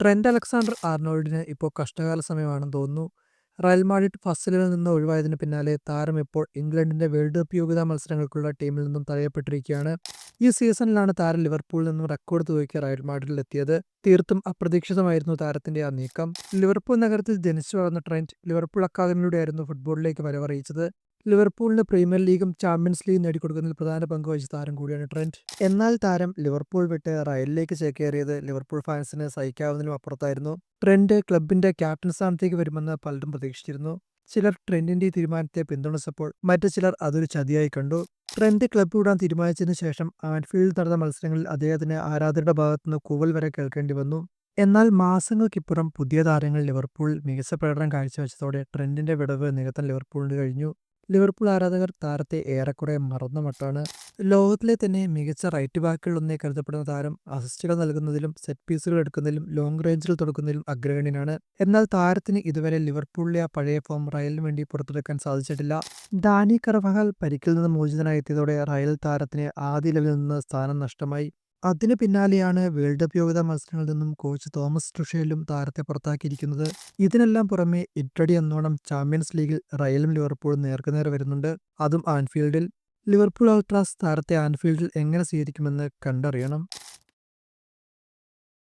Trent Alexander ആർണോൾഡിന് ഇപ്പോൾ കഷ്ടകാല സമയമാണെന്ന് തോന്നുന്നു. Real Madrid ഇലവനിൽ നിന്ന് ഒഴിവായതിന് പിന്നാലെ താരം ഇപ്പോൾ ഇംഗ്ലണ്ടിന്റെ വേൾഡ് കപ്പ് യോഗ്യതാ മത്സരങ്ങൾക്കുള്ള ടീമിൽ നിന്നും തഴയപ്പെട്ടിരിക്കുകയാണ്. ഈ സീസണിലാണ് താരം ലിവർപൂളിൽ നിന്നും റെക്കോർഡ് തുകയ്ക്ക് റയൽ മാഡ്രിഡിലെത്തിയത്. തീർത്തും അപ്രതീക്ഷിതമായിരുന്നു താരത്തിന്റെ ആ നീക്കം. ലിവർപൂൾ നഗരത്തിൽ ജനിച്ചു വളർന്ന ട്രെൻഡ് ലിവർപൂൾ അക്കാദമിയിലൂടെയായിരുന്നു ഫുട്ബോളിലേക്ക് വരവറിയിച്ചത്. ലിവർപൂളിന് പ്രീമിയർ ലീഗും ചാമ്പ്യൻസ് ലീഗും നേടിക്കൊടുക്കുന്നതിൽ പ്രധാന പങ്ക് വഹിച്ച താരം കൂടിയാണ് ട്രെന്റ് എന്നാൽ താരം ലിവർപൂൾ വിട്ട് റയലിലേക്ക് ചേക്കേറിയത് ലിവർപൂൾ ഫാൻസിന് സഹിക്കാവുന്നതിലും അപ്പുറത്തായിരുന്നു. ട്രെൻഡ് ക്ലബിന്റെ ക്യാപ്റ്റൻ സ്ഥാനത്തേക്ക് വരുമെന്ന് പലരും പ്രതീക്ഷിച്ചിരുന്നു. ചിലർ ട്രെൻഡിന്റെ തീരുമാനത്തെ പിന്തുണച്ചപ്പോൾ മറ്റു ചിലർ അതൊരു ചതിയായി കണ്ടു. ട്രെൻഡ് ക്ലബ് വിടാൻ തീരുമാനിച്ചതിന് ശേഷം ആൻഫീൽഡിൽ നടന്ന മത്സരങ്ങളിൽ അദ്ദേഹത്തിന് ആരാധകരുടെ ഭാഗത്തുനിന്ന് കൂവൽ വരെ കേൾക്കേണ്ടി വന്നു. എന്നാൽ മാസങ്ങൾക്കിപ്പുറം പുതിയ താരങ്ങൾ ലിവർപൂൾ മികച്ച പ്രകടനം കാഴ്ചവെച്ചതോടെ ട്രെൻഡിന്റെ വിടവ് നികത്താൻ ലിവർപൂളിന് കഴിഞ്ഞു. ലിവർപൂൾ ആരാധകർ താരത്തെ ഏറെക്കുറെ മറന്ന മട്ടാണ്. ലോകത്തിലെ തന്നെ മികച്ച റൈറ്റ് ബാക്കുകളിലൊന്നായി കരുതപ്പെടുന്ന താരം അസിസ്റ്റുകൾ നൽകുന്നതിലും സെറ്റ് പീസുകൾ എടുക്കുന്നതിലും ലോങ് റേഞ്ചിൽ തുടക്കുന്നതിലും അഗ്രഗണ്യനാണ്. എന്നാൽ താരത്തിന് ഇതുവരെ ലിവർപൂളിലെ ആ പഴയ ഫോം റയലിന് വേണ്ടി പുറത്തെടുക്കാൻ സാധിച്ചിട്ടില്ല. ഡാനി കർവഹാൽ പരിക്കിൽ നിന്ന് മോചിതനായെത്തിയതോടെ റയൽ താരത്തിന് ആദ്യ ലെവലിൽ നിന്ന് സ്ഥാനം നഷ്ടമായി. അതിനു പിന്നാലെയാണ് വേൾഡ് കപ്പ് യോഗ്യതാ മത്സരങ്ങളിൽ നിന്നും കോച്ച് തോമസ് ട്രുഷേലും താരത്തെ പുറത്താക്കിയിരിക്കുന്നത്. ഇതിനെല്ലാം പുറമെ ഇറ്റഡി എന്നോണം ചാമ്പ്യൻസ് ലീഗിൽ റയലും ലിവർപൂളും നേർക്കുനേർ വരുന്നുണ്ട്. അതും ആൻഫീൽഡിൽ. ലിവർപൂൾ അൾട്രാസ് താരത്തെ ആൻഫീൽഡിൽ എങ്ങനെ സ്വീകരിക്കുമെന്ന് കണ്ടറിയണം.